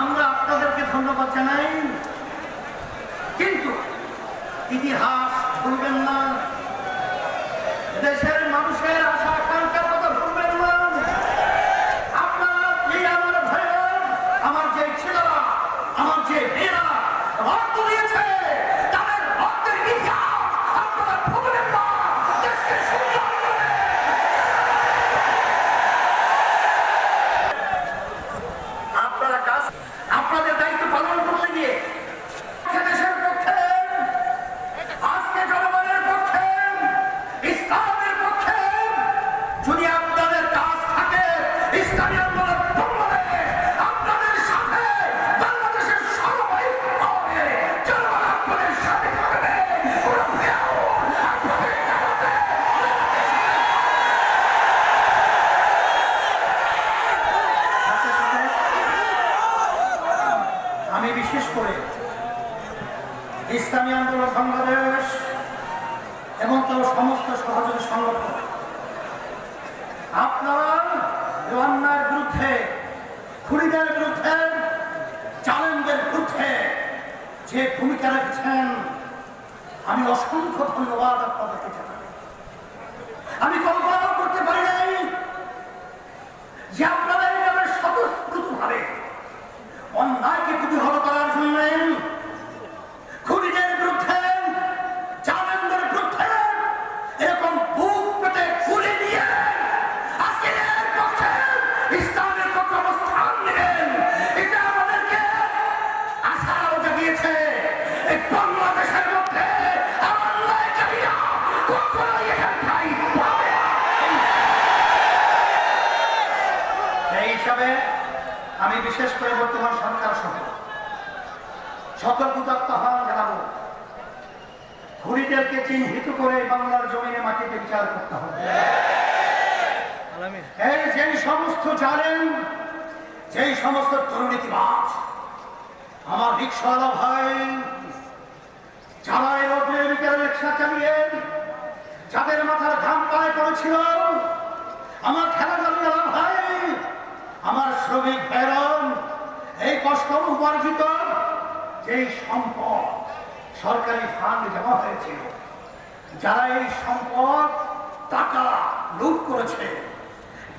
আমরা আপনাদেরকে ধন্যবাদ জানাই। কিন্তু ইতিহাস ভুলবেন না। দেশের মানুষের আশা, আকাঙ্ক্ষার কথা ভুলবেন না। আপনার এই আমার ভাইয়ের আমার যে ছেলেরা, আমার যে মেয়েরা রক্ত দিয়েছে ইসলামী আন্দোলন বাংলাদেশ এবং তার সমস্ত সহযোগী সংগঠন। আপনারা বিরুদ্ধে, খুনিদের বিরুদ্ধে চালেনদের বিরুদ্ধে যে ভূমিকা রেখেছেন, আমি অসংখ্য ধন্যবাদ আপনাদেরকে জানাই। আমি কল্পনাও হিসাবে আমি বিশেষ করে বর্তমান সরকার সহ সতর্কতার্থ আহ্বান জানাব। খুনিদেরকে চিহ্নিত করে বাংলার জমিনে মাটিতে বিচার করতে হবে। এই যেই সমস্ত জানেন যেই সমস্ত দুর্নীতিবাজ, আমার রিক্সাওয়ালা ভাই, যারা এই রোডের রিক্সা চালিয়ে যাদের মাথার ঘাম পায়ে পড়েছিল, আমার আমার শ্রমিক ভাইরাম এই কষ্ট উপার্জিত, যেই সম্পদ সরকারি ফান্ড জমা হয়েছিল, যারা এই সম্পদ টাকা লুট করেছে,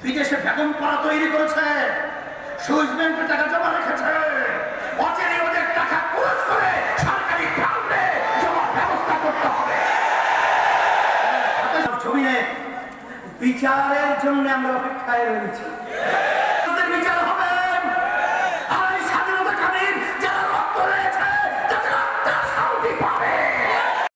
বিদেশে বেতন পাড়া তৈরি করেছে, সুইস ব্যাংকে টাকা জমা রেখেছে অচেরে ওদের টাকা ক্রোজ করে সরকারি ফান্ডে জমা ব্যবস্থা করতে হবে। বিচারের জন্য আমরা অপেক্ষায় রয়েছি।